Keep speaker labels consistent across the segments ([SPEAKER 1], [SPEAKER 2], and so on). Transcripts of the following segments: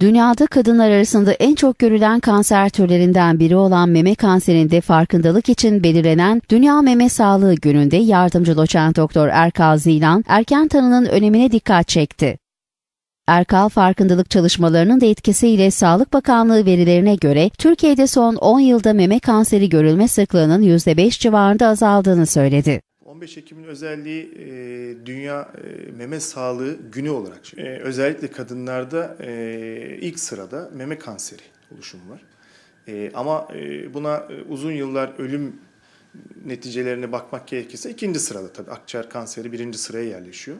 [SPEAKER 1] Dünyada kadınlar arasında en çok görülen kanser türlerinden biri olan meme kanserinde farkındalık için belirlenen Dünya Meme Sağlığı Günü'nde yardımcı doçent doktor Erkal Zilan erken tanının önemine dikkat çekti. Erkal farkındalık çalışmalarının da etkisiyle Sağlık Bakanlığı verilerine göre Türkiye'de son 10 yılda meme kanseri görülme sıklığının %5 civarında azaldığını söyledi.
[SPEAKER 2] 15 Ekim'in özelliği e, Dünya e, Meme Sağlığı Günü olarak. E, özellikle kadınlarda e, ilk sırada meme kanseri oluşumu var. E, ama e, buna e, uzun yıllar ölüm neticelerine bakmak gerekirse ikinci sırada tabii akciğer kanseri birinci sıraya yerleşiyor.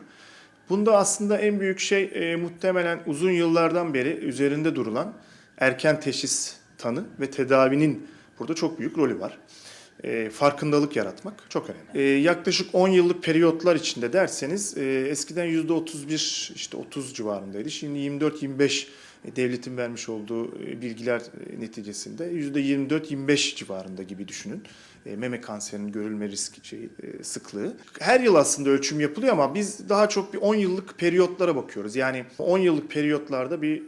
[SPEAKER 2] Bunda aslında en büyük şey e, muhtemelen uzun yıllardan beri üzerinde durulan erken teşhis, tanı ve tedavinin burada çok büyük rolü var. E, farkındalık yaratmak çok önemli. E, yaklaşık 10 yıllık periyotlar içinde derseniz e, eskiden %31 işte 30 civarındaydı. Şimdi 24-25 devletin vermiş olduğu e, bilgiler e, neticesinde %24-25 civarında gibi düşünün. E, meme kanserinin görülme riski şey, sıklığı. Her yıl aslında ölçüm yapılıyor ama biz daha çok bir 10 yıllık periyotlara bakıyoruz. Yani 10 yıllık periyotlarda bir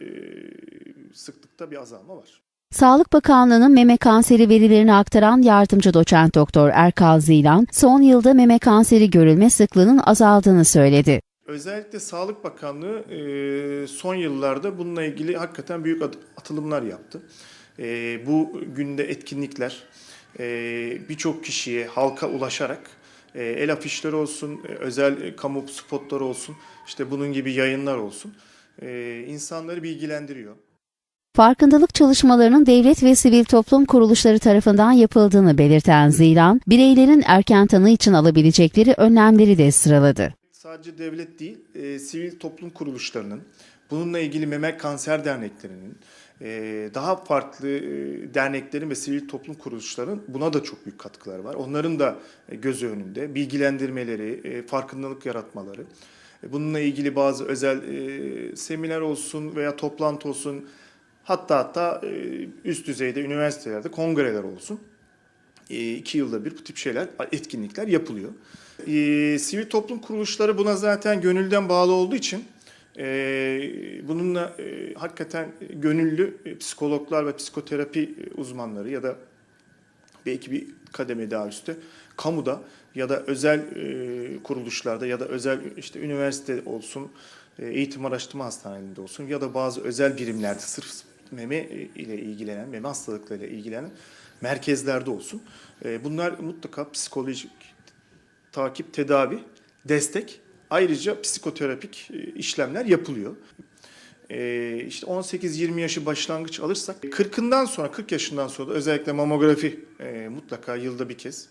[SPEAKER 2] sıklıkta bir azalma var.
[SPEAKER 1] Sağlık Bakanlığı'nın meme kanseri verilerini aktaran yardımcı doçent doktor Erkal Zilan, son yılda meme kanseri görülme sıklığının azaldığını söyledi.
[SPEAKER 2] Özellikle Sağlık Bakanlığı e, son yıllarda bununla ilgili hakikaten büyük atılımlar yaptı. E, Bu günde etkinlikler e, birçok kişiye, halka ulaşarak el afişleri olsun, özel kamu spotları olsun, işte bunun gibi yayınlar olsun, insanları bilgilendiriyor.
[SPEAKER 1] Farkındalık çalışmalarının devlet ve sivil toplum kuruluşları tarafından yapıldığını belirten Zilan, bireylerin erken tanı için alabilecekleri önlemleri de sıraladı.
[SPEAKER 2] Sadece devlet değil, e, sivil toplum kuruluşlarının, bununla ilgili meme kanser derneklerinin, e, daha farklı e, derneklerin ve sivil toplum kuruluşlarının buna da çok büyük katkıları var. Onların da e, gözü önünde bilgilendirmeleri, farkındalık yaratmaları, bununla ilgili bazı özel seminer olsun veya toplantı olsun, hatta hatta e, üst düzeyde üniversitelerde kongreler olsun. E, iki yılda bir bu tip şeyler, etkinlikler yapılıyor. E, sivil toplum kuruluşları buna zaten gönülden bağlı olduğu için bununla hakikaten gönüllü psikologlar ve psikoterapi uzmanları ya da belki bir kademe daha üstte kamuda ya da özel kuruluşlarda ya da özel işte üniversite olsun, eğitim araştırma hastanelerinde olsun ya da bazı özel birimlerde sırf meme ile ilgilenen, meme hastalıklarıyla ilgilenen merkezlerde olsun. E, bunlar mutlaka psikolojik takip, tedavi, destek, ayrıca psikoterapik e, işlemler yapılıyor. E, işte 18-20 yaşı başlangıç alırsak 40'ından sonra 40 yaşından sonra da özellikle mamografi e, mutlaka yılda bir kez.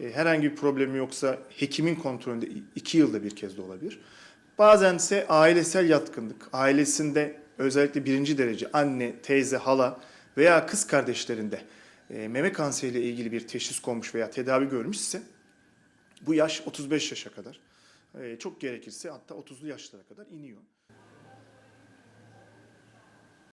[SPEAKER 2] E, herhangi bir problemi yoksa hekimin kontrolünde 2 yılda bir kez de olabilir. Bazen ise ailesel yatkınlık, ailesinde özellikle birinci derece anne, teyze, hala veya kız kardeşlerinde e, meme kanseriyle ilgili bir teşhis konmuş veya tedavi görmüşse bu yaş 35 yaşa kadar, e, çok gerekirse hatta 30'lu yaşlara kadar iniyor.